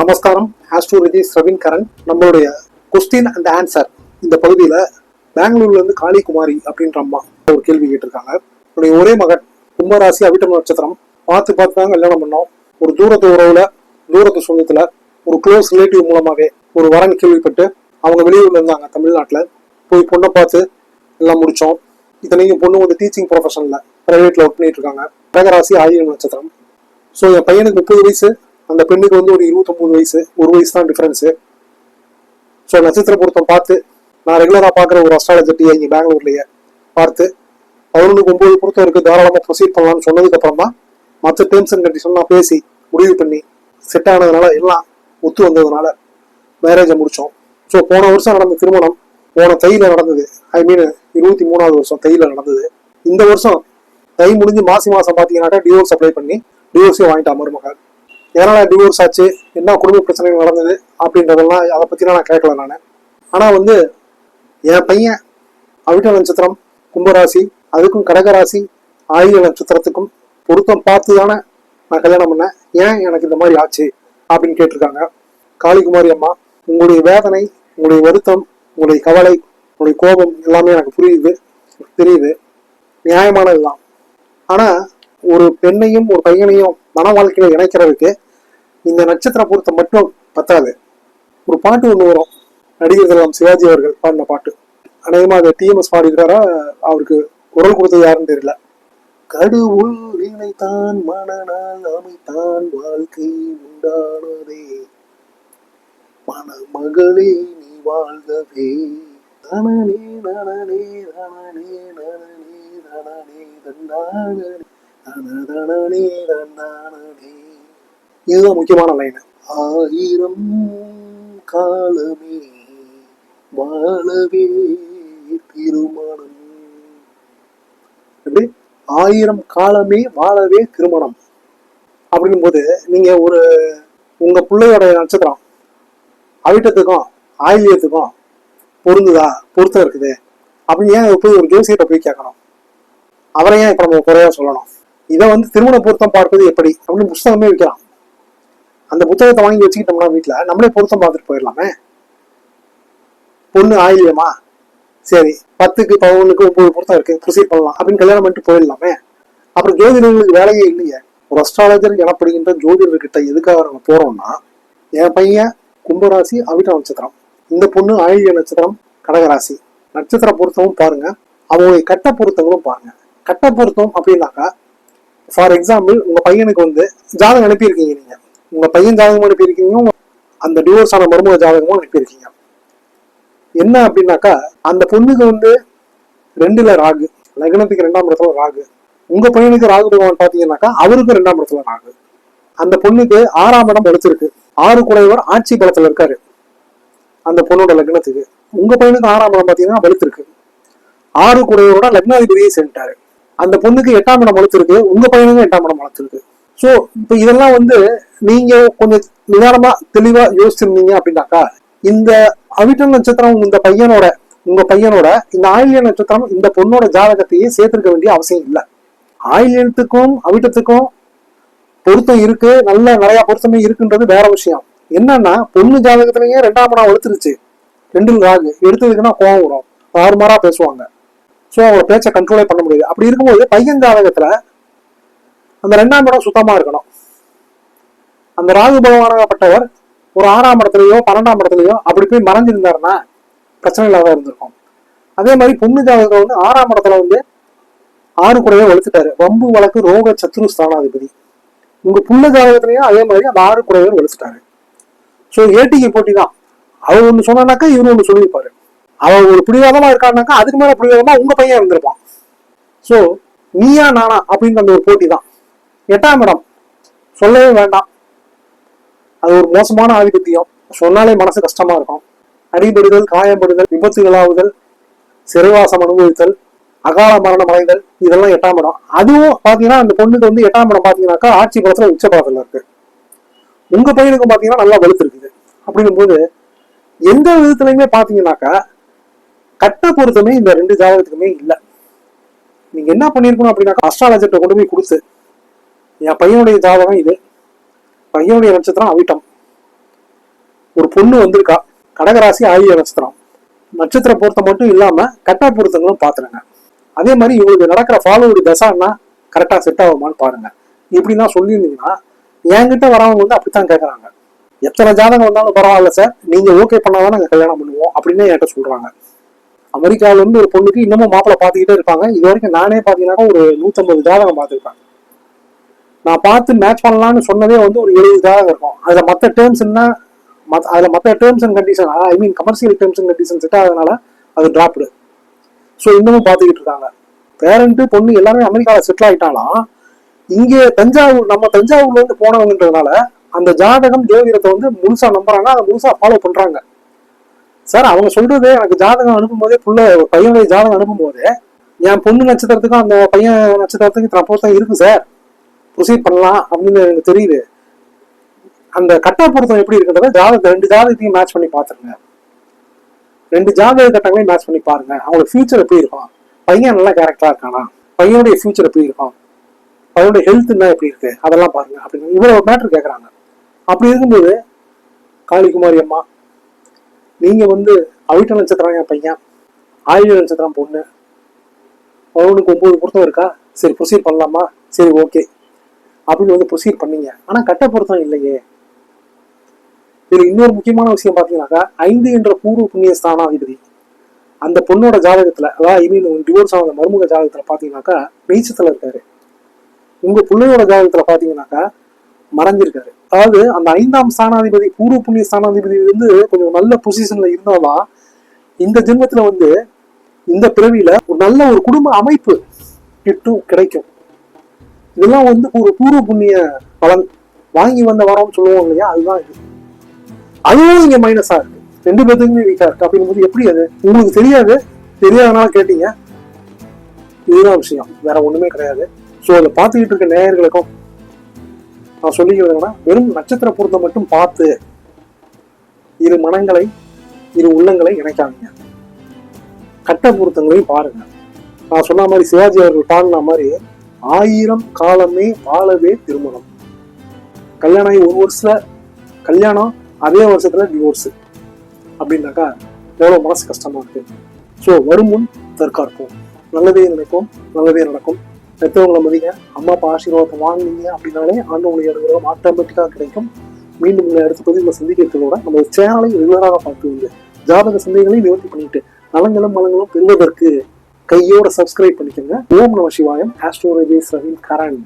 நமஸ்காரம். ஆஸ்ட்ரோலஜி ஸ்ரவின் கரண். நம்மளுடைய question and answer இந்த பகுதியில் பெங்களூர்ல இருந்து காளிகுமாரி அப்படின்ற அம்மா ஒரு கேள்வி கேட்டிருக்காங்க. என்னுடைய ஒரே மகன் கும்பராசி அவிட்டம் நட்சத்திரம். பார்த்து பார்த்து தான் கல்யாணம் பண்ணோம். ஒரு தூரத்து உறவுல தூரத்து சொந்தத்துல ஒரு க்ளோஸ் ரிலேட்டிவ் மூலமாவே ஒரு வரன் கேள்விப்பட்டு அவங்க வெளியூர்ல இருந்தாங்க தமிழ்நாட்டில். போய் பொண்ணை பார்த்து எல்லாம் முடிச்சோம். இத்தனைக்கும் பொண்ணு வந்து டீச்சிங் ப்ரொஃபஷனில் ப்ரைவேட்ல ஒர்க் பண்ணிட்டு இருக்காங்க. கடகராசி ஆயிரம் நட்சத்திரம். ஸோ என் பையனுக்கு முப்பது வயசு. அந்த பெண்ணுக்கு வந்து ஒரு இருபத்தொம்பது வயசு ஒரு வயசு தான் டிஃப்ரென்ஸு ஸோ நட்சத்திர பொருத்தம் பார்த்து நான் ரெகுலராக பார்க்குற ஒரு அஸ்ட்ராலஜர் இங்கே பெங்களூர்லேயே பார்த்து பதினொன்றுக்கு ஒம்பது பொருத்தம் இருக்குது தாராளமாக ப்ரொசீட் பண்ணலாம்னு சொன்னதுக்கப்புறம் தான் மற்ற டேர்ம்ஸ் அண்ட் கண்டிஷன்லாம் பேசி முடிவு பண்ணி செட் ஆனதுனால எல்லாம் ஒத்து வந்ததுனால மேரேஜை முடித்தோம் ஸோ போன வருஷம் நடந்த திருமணம் போன தையில் நடந்தது. ஐ மீன் இருபத்தி மூணாவது வருஷம் தையில் நடந்தது. இந்த வருஷம் தை முடிஞ்சு மாசி மாதம் பார்த்தீங்கன்னாக்கா டிவோர்ஸ் அப்ளை பண்ணி டிவோர்ஸே வாங்கிட்டா மருமகள். எதனால் டிவோர்ஸ் ஆச்சு? என்ன குடும்ப பிரச்சனைகள் நடந்தது? அப்படின்றதெல்லாம் அதை பற்றிலாம் நான் கேட்கல நான். ஆனால் வந்து என் பையன் அவிட்ட நட்சத்திரம் கும்பராசி அதுக்கும் கடகராசி ஆயுத நட்சத்திரத்துக்கும் பொருத்தம் பார்த்து தானே நான் கல்யாணம் பண்ணேன். ஏன் எனக்கு இந்த மாதிரி ஆச்சு? அப்படின்னு கேட்டிருக்காங்க. காளிகுமாரி அம்மா உங்களுடைய வேதனை உங்களுடைய வருத்தம் உங்களுடைய கவலை உங்களுடைய கோபம் எல்லாமே எனக்கு புரியுது. தெரியுது. நியாயமானதுதான். ஆனால் ஒரு பெண்ணையும் ஒரு பையனையும் மன வாழ்க்கையில் இணைக்கிறதுக்கு இந்த நட்சத்திர பொருத்தம் மட்டும் பத்தாது. ஒரு பாட்டு ஒன்று வரும். நடிகர் திலகம் சிவாஜி அவர்கள் பாடின பாட்டு. அநேகமாக அதை டிஎம்எஸ் பாடிக்கிறாரா அவருக்கு குரல் கொடுத்தது யாருன்னு தெரியல. கடவுள் நினைத்தான் மனநாள் அமைத்தான் வாழ்க்கை உண்டானதே. மணமகளே நீ வாழ்ந்ததே தனனே நனனே தனனே நனனே தனனே தன்னானே தனதனனே தன்னானே இதுதான் முக்கியமான லைன் ஆயிரம் காலமே வாழவே திருமணம். எப்படி? ஆயிரம் காலமே வாழவே திருமணம். அப்படின் போது நீங்க ஒரு உங்க பிள்ளையோட நட்சத்திரம் அவிட்டத்துக்கும் ஆயிலியத்துக்கும் பொருந்துதா? பொருத்தம் இருக்குது. அப்படின்னு ஏன் போய் ஒரு ஜோசியத்தை போய் கேட்கணும்? அவரை ஏன் இப்போ நம்ம குறையா சொல்லணும்? இதை வந்து திருமண பொருத்தம் பார்ப்பது எப்படி? அப்படின்னு புஸ்தகமே வைக்கலாம் அந்த புத்தகத்தை வாங்கி வச்சுக்கிட்டோம்னா வீட்டில் நம்மளே பொருத்தம் பார்த்துட்டு போயிடலாமே. பொண்ணு ஆயிலியமா? சரி பத்துக்கு பதினொன்றுக்கு ஒம்பது பொருத்தம் இருக்கு ப்ரொசீட் பண்ணலாம் அப்படின்னு கல்யாணம் பண்ணிட்டு போயிடலாமே. அப்புறம் ஜோதிடர்களுக்கு வேலையே இல்லையே ஒரு அஸ்ட்ராலஜர் எனப்படுகின்ற ஜோதிடர்கிட்ட எதுக்காக நம்ம போறோம்னா என் பையன் கும்பராசி அவிட்ட நட்சத்திரம். இந்த பொண்ணு ஆயிலிய நட்சத்திரம் கடகராசி. நட்சத்திர பொருத்தமும் பாருங்க. அவங்களுடைய கட்ட பொருத்தங்களும் பாருங்க. கட்ட பொருத்தம் அப்படின்னாக்கா ஃபார் எக்ஸாம்பிள் உங்க பையனுக்கு வந்து ஜாதகம் அனுப்பியிருக்கீங்க நீங்க. உங்க பையன் ஜாதகமும் அனுப்பியிருக்கீங்க அந்த டிவோர்ஸ் ஆன மருமக ஜாதகமும் அனுப்பியிருக்கீங்க என்ன அப்படின்னாக்கா அந்த பொண்ணுக்கு வந்து ரெண்டுல ராகு லக்னத்துக்கு ரெண்டாம் இடத்துல ராகு. உங்க பையனுக்கு ராகு பகவான் பாத்தீங்கன்னாக்கா அவருக்கு ரெண்டாம் இடத்துல ராகு. அந்த பொண்ணுக்கு ஆறாம் இடம் வலுத்திருக்கு ஆறு குறைவர் ஆட்சி பலத்துல இருக்காரு. அந்த பொண்ணோட லக்னத்துக்கு. உங்க பையனுக்கு ஆறாம் இடம் பாத்தீங்கன்னா வலுத்திருக்கு. ஆறு குறைவரோட லக்னாதிபதியை சென்றாரு அந்த பொண்ணுக்கு எட்டாம் இடம் வளர்த்துருக்கு உங்க பையனுக்கும் எட்டாம் இடம் வளர்த்துருக்கு ஸோ இப்போ இதெல்லாம் வந்து நீங்க கொஞ்சம் நிதானமா தெளிவா யோசிச்சிருந்தீங்க அப்படின்னாக்கா இந்த அவிட்டம் நட்சத்திரம் இந்த பையனோட உங்க பையனோட இந்த ஆயிலிய நட்சத்திரம் இந்த பொண்ணோட ஜாதகத்தையே சேர்த்திருக்க வேண்டிய அவசியம் இல்லை. ஆயிலியத்துக்கும் அவிட்டத்துக்கும் பொருத்தம் இருக்கு. நல்ல நிறைய பொருத்தமே இருக்குன்றது வேற விஷயம். என்னன்னா பொண்ணு ஜாதகத்திலேயே ரெண்டாம் இடம் வளர்த்துருச்சு ரெண்டு ராகு. எடுத்ததுக்குன்னா கோவம் வரும். தாறுமாறா பேசுவாங்க. ஸோ அவங்க பேச்சை கண்ட்ரோலே பண்ண முடியாது. அப்படி இருக்கும்போது பையன் ஜாதகத்துல அந்த ரெண்டாம் இடம் சுத்தமா இருக்கணும். அந்த ராகு பகவானப்பட்டவர் ஒரு ஆறாம் இடத்துலயோ பன்னெண்டாம் இடத்துலயோ அப்படி போய் மறைஞ்சிருந்தாருன்னா பிரச்சனை இல்லாத இருந்திருக்கும். அதே மாதிரி பொண்ணு ஜாதகத்துல வந்து ஆறாம் இடத்துல வந்து ஆறு குறைய வலுத்துட்டாரு. வம்பு வழக்கு ரோக சத்ரு ஸ்தானாதிபதி. உங்க புள்ள ஜாதகத்திலையும் அதே மாதிரி அந்த ஆறு குறைவர் வலுத்துட்டாரு. ஸோ ஏடிக்கு போட்டி தான். அவர் ஒன்று சொன்னாக்கா இவர் ஒன்று சொல்லியிருப்பாரு. அவன் ஒரு பிடிவாதமா இருக்கான்னாக்கா அதுக்கு மேல பிடிவாதமா உங்க பையன் இருந்திருப்பான். ஸோ நீயா நானா அப்படின்ற அந்த ஒரு போட்டி தான். எட்டாம் இடம். சொல்லவே வேண்டாம். அது ஒரு மோசமான ஆதிபத்தியம். சொன்னாலே மனசு கஷ்டமா இருக்கும். அடிபடுதல் காயப்படுதல் விபத்துகளாவுதல் சிறைவாசம் அனுபவித்தல் அகால மரணம் அடைதல் இதெல்லாம் எட்டாம் இடம். அதுவும் பாத்தீங்கன்னா அந்த பொண்ணுக்கு வந்து எட்டாம் இடம் பாத்தீங்கன்னாக்கா ஆட்சி படத்துல உச்ச படத்துல இருக்கு. உங்க பையனுக்கும் பாத்தீங்கன்னா நல்லா வலுத்து இருக்குது அப்படிங்கும்போது எந்த விதத்துலயுமே பாத்தீங்கன்னாக்கா கட்ட பொருத்தமே இந்த ரெண்டு ஜாதகத்துக்குமே இல்லை. நீங்க என்ன பண்ணிருக்கணும் அப்படின்னாக்கா அஸ்ட்ராலஜர்கிட்ட கொண்டு போய் கொடுத்து என் பையனுடைய ஜாதகம் இது. பையனுடைய நட்சத்திரம் அவிட்டம். ஒரு பொண்ணு வந்திருக்கா. கடகராசி ஆயுத நட்சத்திரம். நட்சத்திர பொருத்தம் மட்டும் இல்லாம கட்டா பொருத்தங்களும் பாத்துருங்க அதே மாதிரி இவங்களுக்கு நடக்கிற ஃபாலோவர்டு தசான்னா கரெக்டா செட் ஆகுமான்னு பாருங்க. இப்படிலாம் சொல்லியிருந்தீங்கன்னா என்கிட்ட வரவங்க வந்து அப்படித்தான் கேட்கறாங்க எத்தனை ஜாதகம் வந்தாலும் பரவாயில்ல சார். நீங்க ஓகே பண்ணாதான் நாங்கள் கல்யாணம் பண்ணுவோம் அப்படின்னு என்கிட்ட சொல்றாங்க. அமெரிக்காவில இருந்து ஒரு பொண்ணுக்கு இன்னமும் மாப்பிள்ளை பார்த்துக்கிட்டே இருப்பாங்க. இது வரைக்கும் நானே பார்த்தீங்கன்னா ஒரு நூத்தம்பது ஜாதகம் பார்த்துருப்பாங்க நான் பார்த்து மேட்ச் பண்ணலாம்னு சொன்னதே வந்து ஒரு எழுபது ஜாதகம் இருக்கும். அதில் மற்ற டேர்ம்ஸ் என்ன மத் அதில் மற்ற terms and condition I mean commercial terms and condition set ஆகிறதுனால அது ட்ராப்டு ஸோ இன்னமும் பார்த்துக்கிட்டு இருக்காங்க. பேரண்ட்டு பொண்ணு எல்லாமே அமெரிக்காவில் செட்டில் ஆகிட்டாலும் இங்கே தஞ்சாவூர் நம்ம தஞ்சாவூர்லேருந்து போனவங்கன்றதுனால அந்த ஜாதகம் ஜோதிடத்தை வந்து முழுசாக நம்புறாங்க. அதை முழுசாக ஃபாலோ பண்ணுறாங்க சார் அவங்க சொல்றது எனக்கு ஜாதகம் அனுப்பும் போதே புள்ள பையனுடைய ஜாதகம் அனுப்பும் போதே என் பொண்ணு நட்சத்திரத்துக்கும் அந்த பையன் நட்சத்திரத்துக்கும் இத்தனை பொருத்தம் இருக்கு சார் ப்ரொசீட் பண்ணலாம் அப்படின்னு எனக்கு தெரியுது. அந்த கட்டா பொருத்தம் எப்படி இருக்குன்றத ஜாதகத்தை ரெண்டு ஜாதகத்தையும் மேட்ச் பண்ணி பார்த்துருங்க. ரெண்டு ஜாதக கட்டங்களையும் மேட்ச் பண்ணி பாருங்க. அவங்களோட ஃபியூச்சர் எப்படி இருக்கும்? பையன் நல்லா கேரக்டரா இருக்கானா? பையனுடைய ஃபியூச்சர் எப்படி இருக்கும்? பையனுடைய ஹெல்த் என்ன எப்படி இருக்கு? அதெல்லாம் பாருங்க. அப்படின்னு இவ்வளவு மேட்ரு கேட்குறாங்க அப்படி இருக்கும்போது காளிகுமாரி அம்மா நீங்க வந்து அவிட்ட நட்சத்திரம் என் பையன். ஆயுத நட்சத்திரம் பொண்ணு. அவனுக்கு ஒன்பது பொருத்தம் இருக்கா? சரி ப்ரொசீட் பண்ணலாமா? சரி ஓகே அப்படின்னு வந்து ப்ரொசீட் பண்ணீங்க. ஆனா கட்ட பொருத்தம் இல்லையே. இதுல இன்னொரு முக்கியமான விஷயம் பாத்தீங்கன்னாக்கா ஐந்து என்ற பூர்வ புண்ணிய ஸ்தானாதிபதி. அந்த பொண்ணோட ஜாதகத்துல அதாவது ஐ மீன் டிவோர்ஸ் ஆன மருமக ஜாதகத்துல பாத்தீங்கன்னாக்கா நீச்சத்துல இருக்காரு. உங்க பிள்ளையோட ஜாதகத்துல பாத்தீங்கன்னாக்கா மறைஞ்சிருக்காரு. அதாவது அந்த ஐந்தாம் ஸ்தானாதிபதி பூர்வ புண்ணிய ஸ்தானாதிபதி வந்து கொஞ்சம் நல்ல பொசிஷன்ல இருந்தால்தான் இந்த ஜென்மத்துல வந்து இந்த பிறவியில ஒரு நல்ல ஒரு குடும்ப அமைப்பு கிட்டும் கிடைக்கும். இதெல்லாம் வந்து ஒரு பூர்வ புண்ணிய பலன். வாங்கி வந்த வரோம்னு சொல்லுவோம் இல்லையா? அதுதான் இது. அதுவும் இங்க மைனஸா இருக்கு. ரெண்டு பேர்த்துக்குமே வீக்கா இருக்கு. அப்படிங்கும்போது எப்படி அது? உங்களுக்கு தெரியாது. தெரியாதனால கேட்டீங்க. இதுதான் விஷயம். வேற ஒண்ணுமே கிடையாது. ஸோ அதை பார்த்துக்கிட்டு இருக்க நேயர்களுக்கும் நான் சொல்லிக்கிறது வெறும் நட்சத்திர பொருத்தம் மட்டும் பார்த்து இரு மனங்களை இரு உள்ளங்களை இணைக்காதீங்க. கட்ட பொருத்தங்களையும் பாருங்க. நான் சொன்ன மாதிரி சிவாஜி அவர்கள் பாடின மாதிரி ஆயிரம் காலமே வாழவே திருமணம். கல்யாணம் ஆகி ஒரு வருஷத்துல கல்யாணம் அதே வருஷத்துல டிவோர்ஸ் அப்படின்னாக்கா எவ்வளவு மனசு கஷ்டமா இருக்கு. ஸோ வரும் முன் தற்காப்போம். நல்லதே நினைப்போம் நல்லதே நடக்கும். பெற்றவங்களை மதிங்க அம்மா அப்பா ஆசீர்வாதத்தை வாங்குனீங்க அப்படின்னாலே ஆண்டவங்களை அனுகிரகம் ஆட்டோமேட்டிக்காக கிடைக்கும். மீண்டும் உங்களை அடுத்த பதிவில் சந்திக்கிறதோட நம்ம சேனலை ரெகுலராக பார்த்து வந்து ஜாதக சந்தைகளையும் நிவர்த்தி பண்ணிட்டு நலங்களும் மலங்களும் பெறுவதற்கு கையோட சப்ஸ்கிரைப் பண்ணிக்கோங்க. ஓம் நம சிவாயம். ஆஸ்ட்ரோலஜி ரவீன் கரண்.